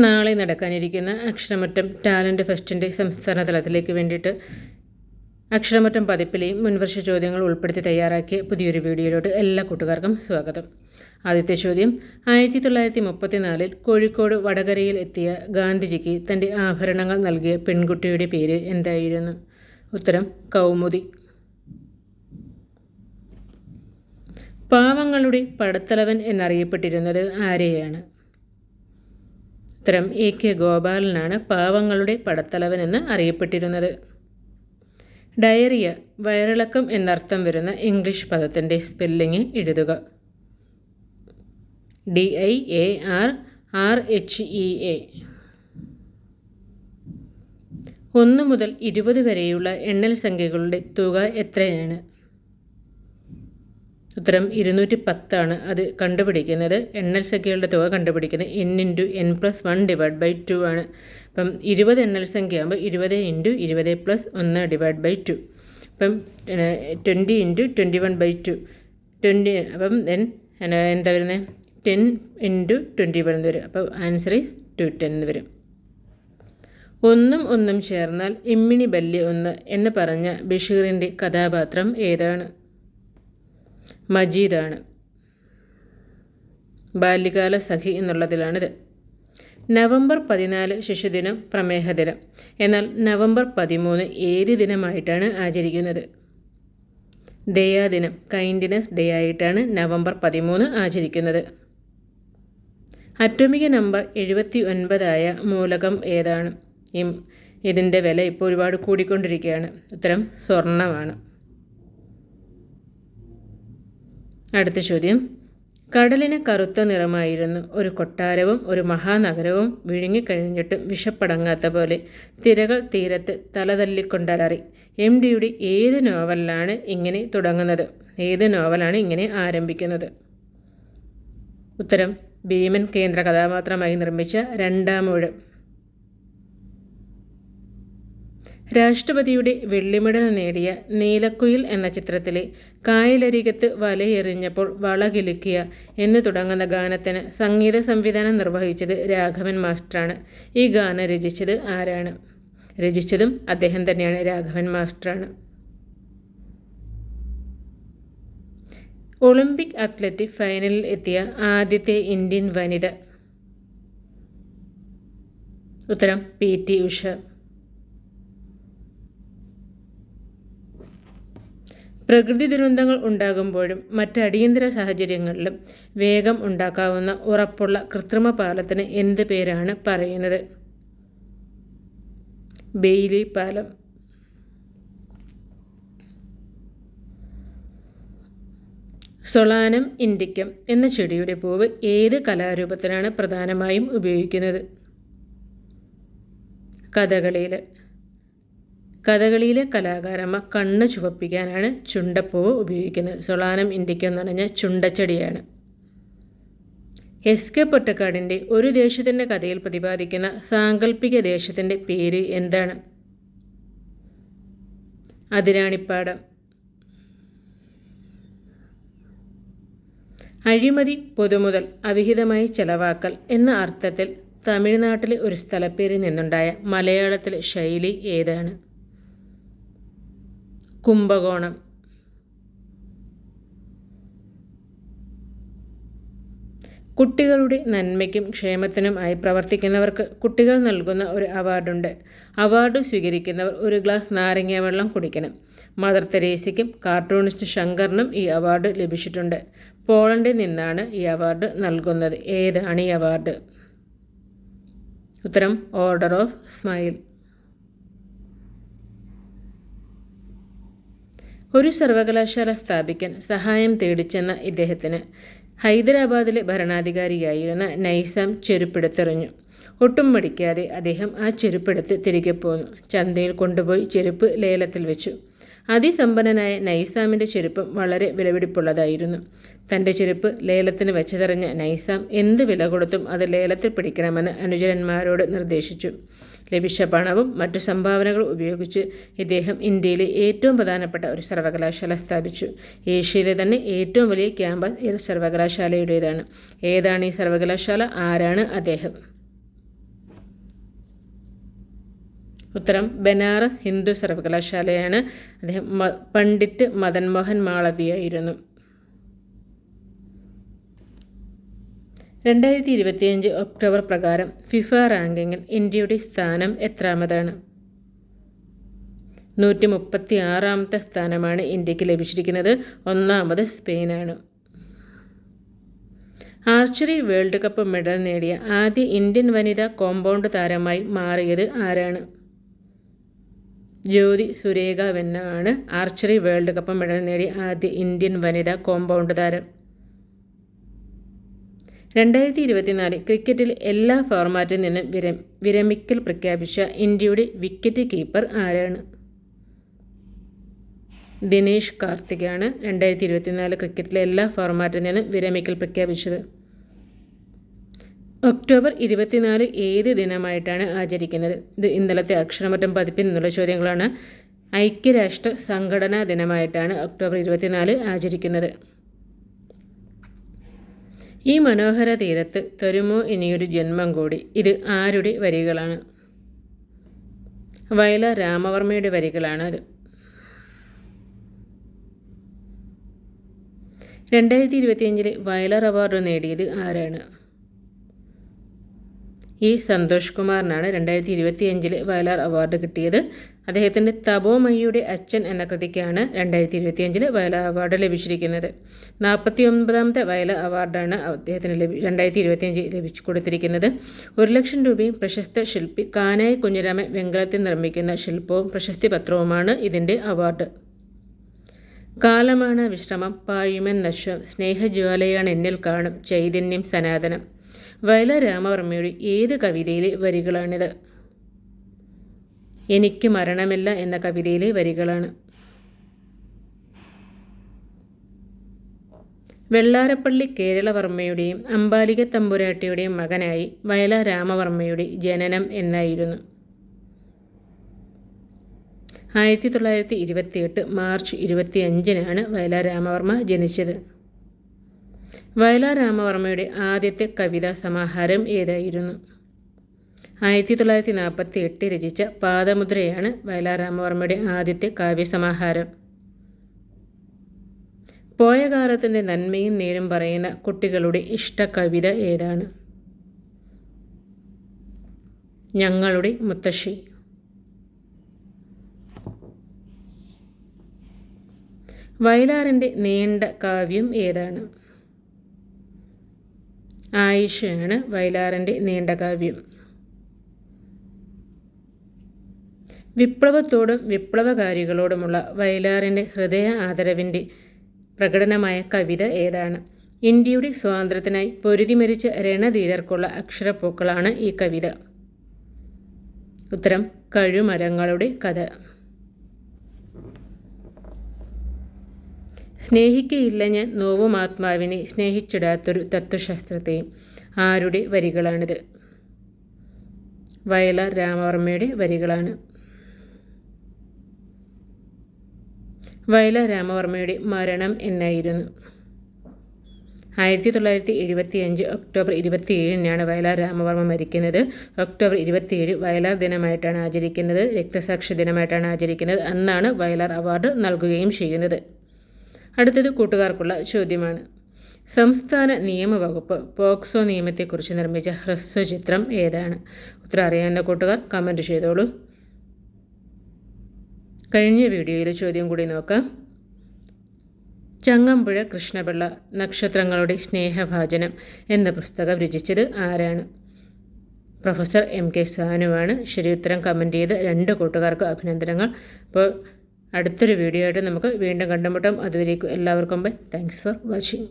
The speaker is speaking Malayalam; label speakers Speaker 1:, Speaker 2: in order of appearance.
Speaker 1: നാളെ നടക്കാനിരിക്കുന്ന അക്ഷരമറ്റം ടാലന്റ് ഫെസ്റ്റിന്റെ സംസ്ഥാന തലത്തിലേക്ക് വേണ്ടിയിട്ട് അക്ഷരമറ്റം പതിപ്പിലെയും മുൻവർഷ ചോദ്യങ്ങൾ ഉൾപ്പെടുത്തി തയ്യാറാക്കിയ പുതിയൊരു വീഡിയോയിലോട്ട് എല്ലാ കൂട്ടുകാർക്കും സ്വാഗതം. ആദ്യത്തെ ചോദ്യം ആയിരത്തി തൊള്ളായിരത്തി മുപ്പത്തിനാലിൽ കോഴിക്കോട് വടകരയിൽ എത്തിയ ഗാന്ധിജിക്ക് തന്റെ ആഭരണങ്ങൾ നൽകിയ പെൺകുട്ടിയുടെ പേര് എന്തായിരുന്നു? ഉത്തരം കൗമുദി. പാവങ്ങളുടെ പടത്തലവൻ എന്നറിയപ്പെട്ടിരുന്നത് ആരെയാണ്? ഉത്തരം എ കെ ഗോപാലനാണ് പാവങ്ങളുടെ പടത്തലവൻ എന്ന് അറിയപ്പെട്ടിരുന്നത്. ഡയറിയ വയറിളക്കം എന്നർത്ഥം വരുന്ന ഇംഗ്ലീഷ് പദത്തിന്റെ സ്പെല്ലിംഗ് എഴുതുക. D I A R R H E A. ഒന്ന് മുതൽ ഇരുപത് വരെയുള്ള എണ്ണൽ സംഖ്യകളുടെ തുക എത്രയാണ്? ഉത്തരം ഇരുന്നൂറ്റി പത്താണ് അത് കണ്ടുപിടിക്കുന്നത്. എണ്ണൽ സംഖ്യകളുടെ തുക കണ്ടുപിടിക്കുന്നത് N into N plus one divide by two ആണ്. അപ്പം ഇരുപത് എണ്ണൽ സംഖ്യ ആകുമ്പോൾ ഇരുപത് ഇന്റു ഇരുപത് പ്ലസ് ഒന്ന് ഡിവൈഡ് ബൈ ടു അപ്പം twenty into twenty one by two twenty അപ്പം ദെൻ എന്താ വരുന്നത് ടെൻ ഇന്റു ട്വന്റി വൺ എന്ന് വരും. അപ്പോൾ ആൻസർ ഈസ് ടു ടെൻ എന്ന് വരും. ഒന്നും ഒന്നും ചേർന്നാൽ ഇമ്മിണി ബല്യ ഒന്ന് എന്ന് പറഞ്ഞ ബഷീറിന്റെ കഥാപാത്രം ഏതാണ്? മജീദാണ്. ബാല്യകാല സഖി എന്നുള്ളതിലാണിത്. നവംബർ പതിനാല് ശിശുദിനം പ്രമേഹ ദിനം എന്നാൽ നവംബർ പതിമൂന്ന് ഏത് ദിനമായിട്ടാണ് ആചരിക്കുന്നത്? ദയാദിനം കൈൻഡിനസ് ഡേ ആയിട്ടാണ് നവംബർ പതിമൂന്ന് ആചരിക്കുന്നത്. അറ്റോമിക നമ്പർ എഴുപത്തി ഒൻപതായ മൂലകം ഏതാണ്? ഇതിന്റെ വില ഇപ്പോൾ ഒരുപാട് കൂടിക്കൊണ്ടിരിക്കുകയാണ്. ഉത്തരം സ്വർണമാണ് അടുത്ത ചോദ്യം. കടലിന് കറുത്ത നിറമായിരുന്നു ഒരു കൊട്ടാരവും ഒരു മഹാനഗരവും വിഴുങ്ങിക്കഴിഞ്ഞിട്ടും വിഷപ്പടങ്ങാത്ത പോലെ. തിരകൾ തീരത്ത് തലതല്ലിക്കൊണ്ടലറി. എം ഡിയുടെ ഏത് നോവലിലാണ് ഇങ്ങനെ തുടങ്ങുന്നത്? ഏത് നോവലാണ് ഇങ്ങനെ ആരംഭിക്കുന്നത്? ഉത്തരം. ഭീമൻ കേന്ദ്ര കഥാപാത്രമായി നിർമ്മിച്ച രണ്ടാമൂഴം രാഷ്ട്രപതിയുടെ വെള്ളിമെഡൽ നേടിയ നീലക്കുയിൽ എന്ന ചിത്രത്തിലെ കായലരികത്ത് വലയെറിഞ്ഞപ്പോൾ വളകിലുക്കിയ എന്ന് തുടങ്ങുന്ന ഗാനത്തിന് സംഗീത സംവിധാനം നിർവഹിച്ചത് രാഘവൻ മാസ്റ്ററാണ്. ഈ ഗാനം രചിച്ചത് ആരാണ്? രചിച്ചതും അദ്ദേഹം തന്നെയാണ് രാഘവൻ മാസ്റ്ററാണ്. ഒളിമ്പിക് അത്ലറ്റ് ഫൈനലിൽ എത്തിയ ആദ്യത്തെ ഇന്ത്യൻ വനിത. ഉത്തരം പി ടി ഉഷ. പ്രകൃതി ദുരന്തങ്ങൾ ഉണ്ടാകുമ്പോഴും മറ്റ് അടിയന്തര സാഹചര്യങ്ങളിലും വേഗം ഉണ്ടാക്കാവുന്ന ഉറപ്പുള്ള കൃത്രിമ പാലത്തിന് എന്ത് പേരാണ് പറയുന്നത്? ബെയിലി പാലം. സൊളാനം ഇൻഡിക്കം എന്ന ചെടിയുടെ പൂവ് ഏത് കലാരൂപത്തിനാണ് പ്രധാനമായും ഉപയോഗിക്കുന്നത്? കഥകളിയിൽ കഥകളിയിലെ കലാകാരന്മാർ കണ്ണ് ചുവപ്പിക്കാനാണ് ചുണ്ടപ്പൂവ് ഉപയോഗിക്കുന്നത്. സൊളാനം ഇൻഡിക്ക എന്ന് പറഞ്ഞാൽ ചുണ്ടച്ചെടിയാണ്. എസ് കെ പൊറ്റക്കാടിന്റെ ഒരു ദേശത്തിന്റെ കഥയിൽ പ്രതിപാദിക്കുന്ന സാങ്കല്പിക ദേശത്തിന്റെ പേര് എന്താണ്? അതിരാണിപ്പാടം. അഴിമതി പൊതുമുതൽ അവിഹിതമായി ചെലവാക്കൽ എന്ന അർത്ഥത്തിൽ തമിഴ്നാട്ടിലെ ഒരു സ്ഥലപ്പേരിൽ നിന്നുണ്ടായ മലയാളത്തിലെ ശൈലി ഏതാണ്? കുംഭകോണം. കുട്ടികളുടെ നന്മയ്ക്കും ക്ഷേമത്തിനുമായി പ്രവർത്തിക്കുന്നവർക്ക് കുട്ടികൾ നൽകുന്ന ഒരു അവാർഡുണ്ട്. അവാർഡ് സ്വീകരിക്കുന്നവർ ഒരു ഗ്ലാസ് നാരങ്ങ വെള്ളം കുടിക്കണം. മദർ തെരേസയ്ക്കും കാർട്ടൂണിസ്റ്റ് ശങ്കറിനും ഈ അവാർഡ് ലഭിച്ചിട്ടുണ്ട്. പോളണ്ടിൽ നിന്നാണ് ഈ അവാർഡ് നൽകുന്നത്. ഏതാണ് ഈ അവാർഡ്? ഉത്തരം ഓർഡർ ഓഫ് സ്മൈൽ. ഒരു സർവകലാശാല സ്ഥാപിക്കാൻ സഹായം തേടിച്ചെന്ന ഇദ്ദേഹത്തിന് ഹൈദരാബാദിലെ ഭരണാധികാരിയായിരുന്ന നൈസാം ചെരുപ്പെടുത്തെറിഞ്ഞു. ഒട്ടും മടിക്കാതെ അദ്ദേഹം ആ ചെരുപ്പെടുത്ത് തിരികെ പോന്നു. ചന്തയിൽ കൊണ്ടുപോയി ചെരുപ്പ് ലേലത്തിൽ വെച്ചു. അതിസമ്പന്നനായ നൈസാമിന്റെ ചെരുപ്പം വളരെ വിലപിടിപ്പുള്ളതായിരുന്നു. തന്റെ ചെരുപ്പ് ലേലത്തിന് വെച്ചതറിഞ്ഞ നൈസാം എന്ത് വില കൊടുത്തും അത് ലേലത്തിൽ പിടിക്കണമെന്ന് അനുചരന്മാരോട് നിർദ്ദേശിച്ചു. ലഭിച്ച പണവും മറ്റു സംഭാവനകൾ ഉപയോഗിച്ച് ഇദ്ദേഹം ഇന്ത്യയിലെ ഏറ്റവും പ്രധാനപ്പെട്ട ഒരു സർവകലാശാല സ്ഥാപിച്ചു. ഏഷ്യയിലെ തന്നെ ഏറ്റവും വലിയ ക്യാമ്പസ് ഈ സർവകലാശാലയുടേതാണ്. ഏതാണ് ഈ സർവകലാശാല? ആരാണ് അദ്ദേഹം? ഉത്തരം ബനാറസ് ഹിന്ദു സർവകലാശാലയാണ്. അദ്ദേഹം പണ്ഡിറ്റ് മദൻ മോഹൻ മാളവിയായിരുന്നു. രണ്ടായിരത്തി ഇരുപത്തിയഞ്ച് ഒക്ടോബർ പ്രകാരം ഫിഫ റാങ്കിങ്ങിൽ ഇന്ത്യയുടെ സ്ഥാനം എത്രാമതാണ്? നൂറ്റി മുപ്പത്തി ആറാമത്തെ സ്ഥാനമാണ് ഇന്ത്യയ്ക്ക് ലഭിച്ചിരിക്കുന്നത്. ഒന്നാമത് സ്പെയിനാണ്. ആർച്ചറി വേൾഡ് കപ്പ് മെഡൽ നേടിയ ആദ്യ ഇന്ത്യൻ വനിതാ കോമ്പൗണ്ട് താരമായി മാറിയത് ആരാണ്? ജ്യോതി സുരേഖ വെന്നാണ് ആർച്ചറി വേൾഡ് കപ്പ് മെഡൽ നേടിയ ആദ്യ ഇന്ത്യൻ വനിതാ കോമ്പൗണ്ട് താരം. രണ്ടായിരത്തി ഇരുപത്തിനാല് ക്രിക്കറ്റിൽ എല്ലാ ഫോർമാറ്റിൽ നിന്നും വിരം വിരമിക്കൽ പ്രഖ്യാപിച്ച ഇന്ത്യയുടെ വിക്കറ്റ് കീപ്പർ ആരാണ്? ദിനേഷ് കാർത്തികാണ് രണ്ടായിരത്തി ഇരുപത്തിനാല് ക്രിക്കറ്റിലെ എല്ലാ ഫോർമാറ്റിൽ നിന്നും വിരമിക്കൽ പ്രഖ്യാപിച്ചത്. ഒക്ടോബർ ഇരുപത്തിനാല് ഏത് ദിനമായിട്ടാണ് ആചരിക്കുന്നത്? ഇത് ഇന്നലത്തെ അക്ഷരമറ്റം പതിപ്പിൽ നിന്നുള്ള ചോദ്യങ്ങളാണ്. ഐക്യരാഷ്ട്ര സംഘടനാ ദിനമായിട്ടാണ് ഒക്ടോബർ ഇരുപത്തിനാല് ആചരിക്കുന്നത്. ഈ മനോഹര തീരത്ത് തരുമോ ഇനിയൊരു ജന്മം കൂടി. ഇത് ആരുടെ വരികളാണ്? വയല രാമവർമ്മയുടെ വരികളാണ് അത്. രണ്ടായിരത്തി ഇരുപത്തിയഞ്ചിൽ വയലർ അവാർഡ് നേടിയത് ആരാണ്? ഇ സന്തോഷ് കുമാറിനാണ് രണ്ടായിരത്തി ഇരുപത്തി അഞ്ചിൽ വയലാർ അവാർഡ് കിട്ടിയത്. അദ്ദേഹത്തിന്റെ തപോമയ്യുടെ അച്ഛൻ എന്ന കൃതിക്കാണ് രണ്ടായിരത്തി ഇരുപത്തി അഞ്ചിൽ വയലാർ അവാർഡ് ലഭിച്ചിരിക്കുന്നത്. നാൽപ്പത്തി ഒൻപതാമത്തെ വയലാർ അവാർഡാണ് അദ്ദേഹത്തിന് ലഭി രണ്ടായിരത്തി ഇരുപത്തി അഞ്ചിൽ ലഭിച്ചു കൊടുത്തിരിക്കുന്നത്. ഒരു ലക്ഷം രൂപയും പ്രശസ്ത ശില്പി കാനായി കുഞ്ഞിരാമൻ വെങ്കലത്തിൽ നിർമ്മിക്കുന്ന ശില്പവും പ്രശസ്തി പത്രവുമാണ് ഇതിന്റെ അവാർഡ്. കാലമാണ് വിശ്രമം പായുമൻ നശ്വം സ്നേഹജ്വാലയാണ് എന്നിൽ കാണും ചൈതന്യം സനാതനം. വയല രാമവർമ്മയുടെ ഏത് കവിതയിലെ വരികളാണിത്? എനിക്ക് മരണമില്ല എന്ന കവിതയിലെ വരികളാണ്. വെള്ളാരപ്പള്ളി കേരളവർമ്മയുടെയും അമ്പാലിക തമ്പുരാട്ടിയുടെയും മകനായി വയല രാമവർമ്മയുടെ ജനനം എന്നായിരുന്നു. ആയിരത്തി തൊള്ളായിരത്തി ഇരുപത്തിയെട്ട് മാർച്ച് ഇരുപത്തി അഞ്ചിനാണ് വയല രാമവർമ്മ ജനിച്ചത്. വയല രാമവർമ്മയുടെ ആദ്യത്തെ കവിതാ സമാഹാരം ഏതായിരുന്നു? ആയിരത്തി തൊള്ളായിരത്തി നാൽപ്പത്തി എട്ട് രചിച്ച പാദമുദ്രയാണ് വയലാർ രാമവർമ്മയുടെ ആദ്യത്തെ കാവ്യസമാഹാരം. പോയ കാലത്തിന്റെ നന്മയും നേരും പറയുന്ന കുട്ടികളുടെ ഇഷ്ട കവിത ഏതാണ്? ഞങ്ങളുടെ മുത്തശ്ശി. വയലാറിന്റെ നീണ്ട കാവ്യം ഏതാണ്? ആയിഷയാണ് വയലാറിന്റെ നീണ്ടകാവ്യം. വിപ്ലവത്തോടും വിപ്ലവകാരികളോടുമുള്ള വയലാറിന്റെ ഹൃദയ ആദരവിന്റെ പ്രകടനമായ കവിത ഏതാണ്? ഇന്ത്യയുടെ സ്വാതന്ത്ര്യത്തിനായി പൊരുതിമരിച്ച രണധീരർക്കുള്ള അക്ഷരപ്പൂക്കളാണ് ഈ കവിത. ഉത്തരം കഴുമരങ്ങളുടെ കഥ. സ്നേഹിക്കയില്ല ഞാൻ നോവും ആത്മാവിനെ സ്നേഹിച്ചിടാത്തൊരു തത്വശാസ്ത്രത്തെയും ആരുടെ വരികളാണിത്? വയലാർ രാമവർമ്മയുടെ വരികളാണ്. വയലാർ രാമവർമ്മയുടെ മരണം എന്നായിരുന്നു. ആയിരത്തി തൊള്ളായിരത്തി എഴുപത്തി അഞ്ച് ഒക്ടോബർ ഇരുപത്തിയേഴിനാണ് വയലാർ രാമവർമ്മ മരിക്കുന്നത്. ഒക്ടോബർ ഇരുപത്തിയേഴ് വയലാർ ദിനമായിട്ടാണ് ആചരിക്കുന്നത്. രക്തസാക്ഷി ദിനമായിട്ടാണ് ആചരിക്കുന്നത്. അന്നാണ് വയലാർ അവാർഡ് നൽകുകയും ചെയ്യുന്നത്. അടുത്തത് കൂട്ടുകാർക്കുള്ള ചോദ്യമാണ്. സംസ്ഥാന നിയമവകുപ്പ് പോക്സോ നിയമത്തെക്കുറിച്ച് നിർമ്മിച്ച ഹ്രസ്വചിത്രം ഏതാണ്? ഉത്തരം അറിയാവുന്ന കൂട്ടുകാർ കമന്റ് ചെയ്തോളൂ. കഴിഞ്ഞ വീഡിയോയിലെ ചോദ്യം കൂടി നോക്കാം. ചങ്ങമ്പുഴ കൃഷ്ണപിള്ള നക്ഷത്രങ്ങളുടെ സ്നേഹഭാചനം എന്ന പുസ്തകം രചിച്ചത് ആരാണ്? പ്രൊഫസർ എം കെ സാനുവാണ്. ശരി ഉത്തരം കമന്റ് ചെയ്ത് രണ്ട് കൂട്ടുകാർക്ക് അഭിനന്ദനങ്ങൾ. അപ്പോൾ അടുത്തൊരു വീഡിയോ ആയിട്ട് നമുക്ക് വീണ്ടും കണ്ടുമുട്ടാം. അതുവരേക്കും എല്ലാവർക്കും ബൈ താങ്ക്സ് ഫോർ വാച്ചിങ്